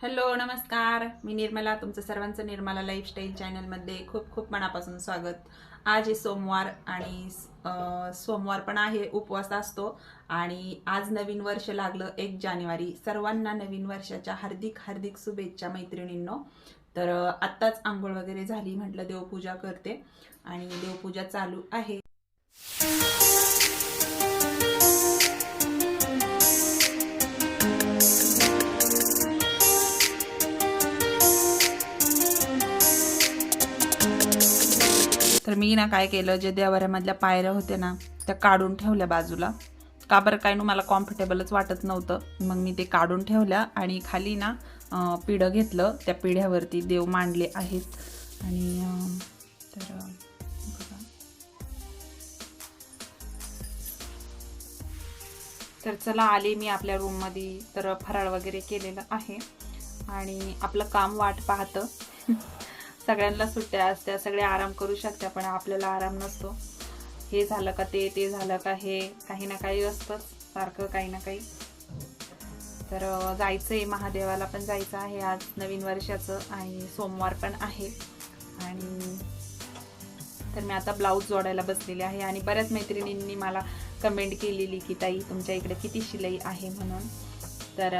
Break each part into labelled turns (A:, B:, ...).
A: Hello नमस्कार. मी निर्मला तुमचं सर्वांचं निर्मला लाईफस्टाईल चॅनलमध्ये खूप खूप मनापासून स्वागत. आज आहे सोमवार आणि सोमवार पण आहे उपवास असतो. आणि आज नवीन वर्ष लागलं एक जानेवारी. सर्वांना नवीन वर्षाच्या हार्दिक हार्दिक शुभेच्छा मैत्रिणींनो. तर आत्ताच आंघोळ वगैरे झाली म्हटलं देवपूजा करते. आणि देवपूजा चालू आहे. मी ना काय केलं जे देवाऱ्यामधल्या पायऱ्या होत्या ना त्या काढून ठेवल्या बाजूला. का बरं काय ना मला कॉम्फर्टेबलच वाटत नव्हतं. मग मी ते काढून ठेवल्या आणि खाली ना पिढं घेतलं. त्या पिढ्यावरती देव मांडले आहेत. आणि तर तर चला आले मी आपल्या रूममध्ये तर फराळ वगैरे केलेलं आहे. आणि आपलं काम वाट पाहतं. सगळ्यांना सुट्ट्या असत्या सगळे आराम करू शकत्या पण आपल्याला आराम नसतो. हे झालं का ते ते झालं का हे काही ना काही असतंच सारखं काही ना काही. तर जायचं जायचंय महादेवाला पण जायचं आहे आज नवीन वर्षाचं आणि सोमवार पण आहे. आणि तर मी आता ब्लाऊज जोडायला बसलेले आहे आणि बऱ्याच मैत्रिणींनी मला कमेंट केलेली की ताई तुमच्या इकडे किती शिलाई आहे म्हणून. तर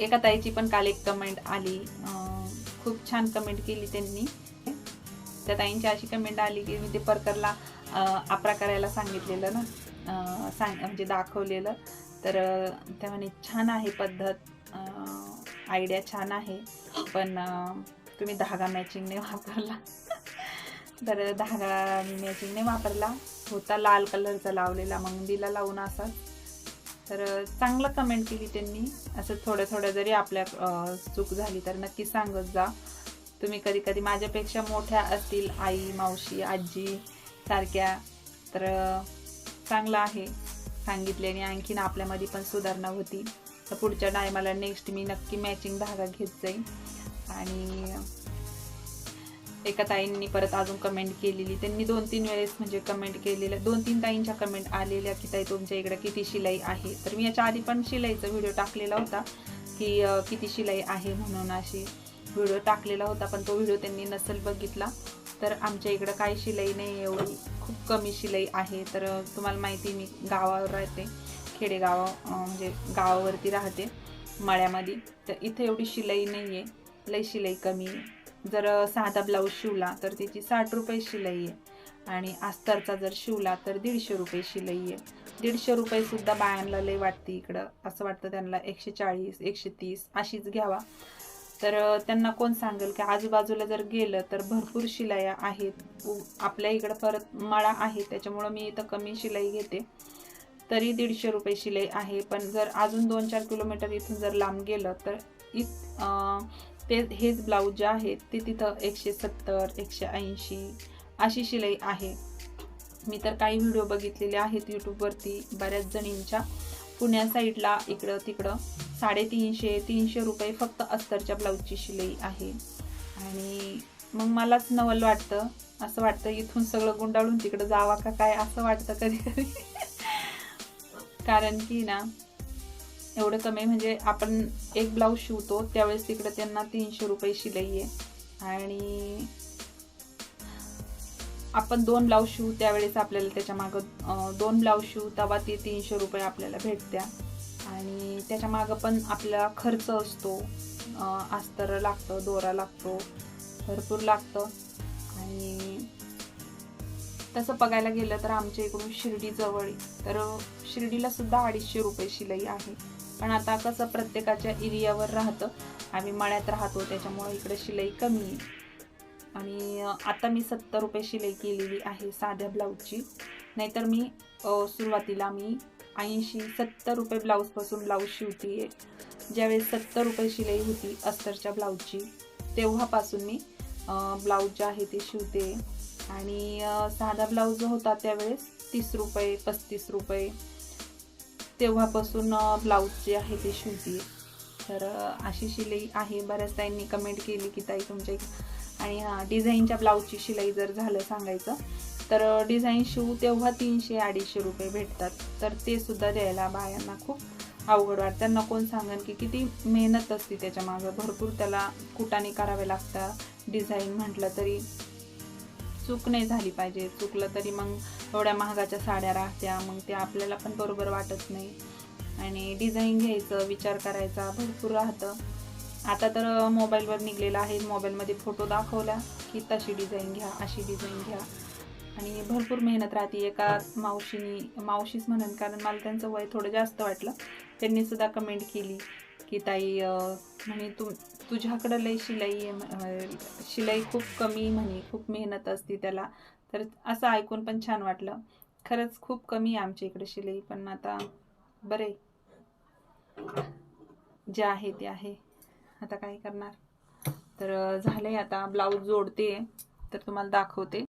A: एका ताईची पण काल एक कमेंट आली खूप छान कमेंट केली त्यांनी. त्या ताईंची अशी कमेंट आली की मी ते परकरला आपरा करायला सांगितलेलं ना सांग म्हणजे दाखवलेलं. तर त्या म्हणे छान आहे पद्धत आयडिया छान आहे पण तुम्ही धागा मॅचिंगने वापरला. तर धागा मॅचिंगने वापरला. होता लाल कलरचा लावलेला मग दिला लावून असा तर चांगलं कमेंट केली त्यांनी. असं थोडं थोडं जरी आपल्या चूक झाली तर नक्की सांगत जा. तुम्ही कधी कधी माझ्यापेक्षा मोठ्या असतील आई मावशी आजी सारख्या. तर चांगलं आहे. सांगितल्याने आणखीन आपल्यामध्ये पण सुधारणा होती. तर पुढच्या टायमाला नेक्स्ट मी नक्की मॅचिंग धागा घेत जाईन. आणि एका ताईंनी परत अजून कमेंट केलेली. त्यांनी दोन तीन वेळेस म्हणजे कमेंट केलेल्या दोन तीन ताईंच्या कमेंट आलेल्या की ताई तुमच्या इकडे किती शिलाई आहे? तर मी याच्या आधी पण शिलाईचा व्हिडिओ टाकलेला होता की किती शिलाई आहे म्हणून अशी व्हिडिओ टाकलेला होता पण तो व्हिडिओ त्यांनी नसेल बघितला. तर आमच्या इकडं काही शिलाई नाही एवढी. खूप कमी शिलाई आहे. तर तुम्हाला माहिती मी गावावर राहते. खेडेगाव म्हणजे गावावरती राहते मळ्यामध्ये. तर इथे एवढी शिलाई नाही आहे लई शिलाई कमी आहे. जर साधा ब्लाऊज शिवला तर त्याची साठ रुपये शिलाई आहे. आणि अस्तरचा जर शिवला तर दीडशे रुपये शिलाई आहे. दीडशे रुपयेसुद्धा बायांना लई वाटते इकडं. असं वाटतं त्यांना एकशे चाळीस एकशे तीस अशीच घ्यावा. तर त्यांना कोण सांगेल की आजूबाजूला जर गेलं तर भरपूर शिलाया आहेत. उ- आपल्या इकडं परत मळा आहे त्याच्यामुळं मी इथं कमी शिलाई घेते. तरी दीडशे रुपये शिलाई आहे. पण जर अजून दोन चार किलोमीटर इथून जर लांब गेलं तर इत ते हेच ब्लाऊज जे आहेत ते तिथं एकशे सत्तर एकशे ऐंशी अशी शिलाई आहे. मी तर काही व्हिडिओ बघितलेले आहेत यूट्यूबवरती बऱ्याच जणींच्या पुण्या साईडला इकडं तिकडं साडेतीनशे तीनशे रुपये फक्त अस्तरच्या ब्लाऊजची शिलाई आहे. आणि मग मलाच नवल वाटतं असं वाटतं इथून सगळं गुंडाळून तिकडं जावा का काय असं वाटतं कधी कधी कारण की ना एवढं कमी म्हणजे आपण एक ब्लाऊज शिवतो त्यावेळेस तिकडे त्यांना तीनशे रुपये शिलाई आहे. आणि आपण दोन ब्लाऊज शिवू त्यावेळेस आपल्याला त्याच्या मागं दोन ब्लाऊज शिवू तेव्हा ती तीनशे रुपये आपल्याला भेटत्या. आणि त्याच्या मागं पण आपला खर्च असतो अस्तर लागतं दोरा लागतो भरपूर लागतं. आणि तसं बघायला गेलं तर आमच्या इकडून शिर्डी जवळ तर शिर्डीला सुद्धा अडीचशे रुपये शिलाई आहे. पण आता कसं प्रत्येकाच्या एरियावर राहतं. आम्ही मळ्यात राहतो त्याच्यामुळे इकडे शिलाई कमी आहे. आणि आता मी सत्तर रुपये शिलाई केलेली आहे साध्या ब्लाऊजची. नाहीतर मी सुरुवातीला मी ऐंशी सत्तर रुपये ब्लाऊजपासून ब्लाऊज शिवते ज्यावेळेस सत्तर रुपये शिलाई होती अस्तरच्या ब्लाऊजची तेव्हापासून मी ब्लाऊज जे आहे ते शिवते. आणि साधा ब्लाऊज जो होता त्यावेळेस तीस रुपये पस्तीस रुपये तेव्हापासून ब्लाऊज जे आहे ते शिवते तर अशी शिलाई आहे. बऱ्याच ताईंनी कमेंट केली की ताई तुमच्या आणि हां डिझाईनच्या ब्लाऊजची शिलाई जर झालं सांगायचं तर डिझाईन शिवू तेव्हा तीनशे अडीचशे रुपये भेटतात. तर ते सुद्धा द्यायला बायांना खूप अवघड वाटतं. त्यांना कोण सांगेन की किती मेहनत असते त्याच्या मागं. भरपूर त्याला कुटाने करावे लागतात. डिझाईन म्हटलं तरी चूक नाही झाली पाहिजे. चुकलं तरी मग एवढ्या महागाच्या साड्या राहत्या मग ते आपल्याला पण बरोबर वाटत नाही. आणि डिझाईन घ्यायचं विचार करायचा भरपूर राहतं. आता तर मोबाईलवर निघलेलं आहे. मोबाईलमध्ये फोटो दाखवला की तशी डिझाईन घ्या अशी डिझाईन घ्या. आणि भरपूर मेहनत राहते. एका मावशीनी मावशीच म्हणून कारण मला त्यांचं वय थोडं जास्त वाटलं. त्यांनीसुद्धा कमेंट केली की ताई म्हणे तुम तुझ्याकडं लई शिलाई आहे शिलाई खूप कमी म्हणे खूप मेहनत असते त्याला. तर असं ऐकून पण छान वाटलं. खरंच खूप कमी आहे आमच्या इकडे शिलाई पण आता बरे. जे आहे ते आहे. आता काय करणार? तर झालंय आता ब्लाऊज जोडते. तर तुम्हाला दाखवते.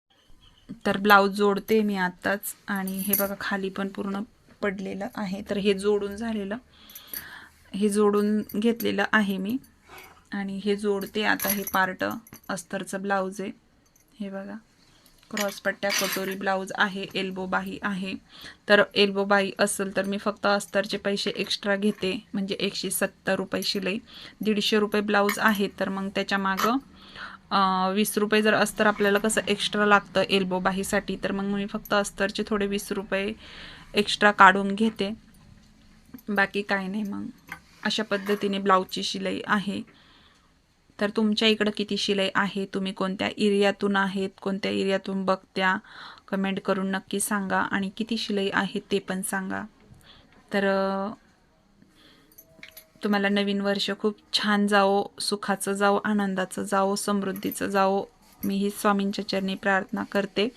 A: तर ब्लाऊज जोडते मी आत्ताच आणि हे बघा खाली पण पूर्ण पडलेलं आहे. तर हे जोडून झालेलं. हे जोडून घेतलेलं आहे मी. आणि हे जोडते आता हे पार्ट अस्तरचं ब्लाऊज आहे. हे बघा. क्रॉसपट्ट्या कटोरी ब्लाऊज आहे एल्बो बाही आहे. तर एल्बो बाही असेल तर मी फक्त अस्तरचे पैसे एक्स्ट्रा घेते. म्हणजे एकशे सत्तर रुपये शिलाई दीडशे रुपये ब्लाऊज आहे तर मग त्याच्या मागं वीस रुपये जर अस्तर आपल्याला कसं एक्स्ट्रा लागतं एल्बो बाहीसाठी तर मग मी फक्त अस्तरचे थोडे वीस रुपये एक्स्ट्रा काढून घेते. बाकी काय नाही मग. अशा पद्धतीने ब्लाऊजची शिलाई आहे. तर तुमच्या इकडं किती शिलाई आहे? तुम्ही कोणत्या एरियातून आहेत? कोणत्या एरियातून बघत्या? कमेंट करून नक्की सांगा. आणि किती शिलाई आहे ते पण सांगा. तर तुम्हाला नवीन वर्ष खूप छान जावो सुखाचं जावो आनंदाचं जावो समृद्धीचं जावो. मी ही स्वामींच्या चरणी प्रार्थना करते.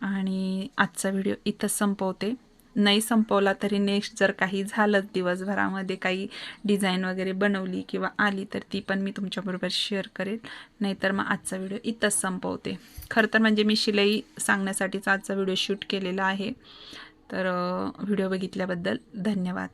A: आणि आजचा व्हिडिओ इथं संपवते. नाही संपवला तरी नेक्स्ट जर काही झालंच दिवसभरामध्ये काही डिझाईन वगैरे बनवली किंवा आली तर ती पण मी तुमच्याबरोबर शेअर करेल. नाहीतर मग आजचा व्हिडिओ इथंच संपवते. खरं तर म्हणजे मी शिलाई सांगण्यासाठीच आजचा व्हिडिओ शूट केलेला आहे. तर व्हिडिओ बघितल्याबद्दल धन्यवाद.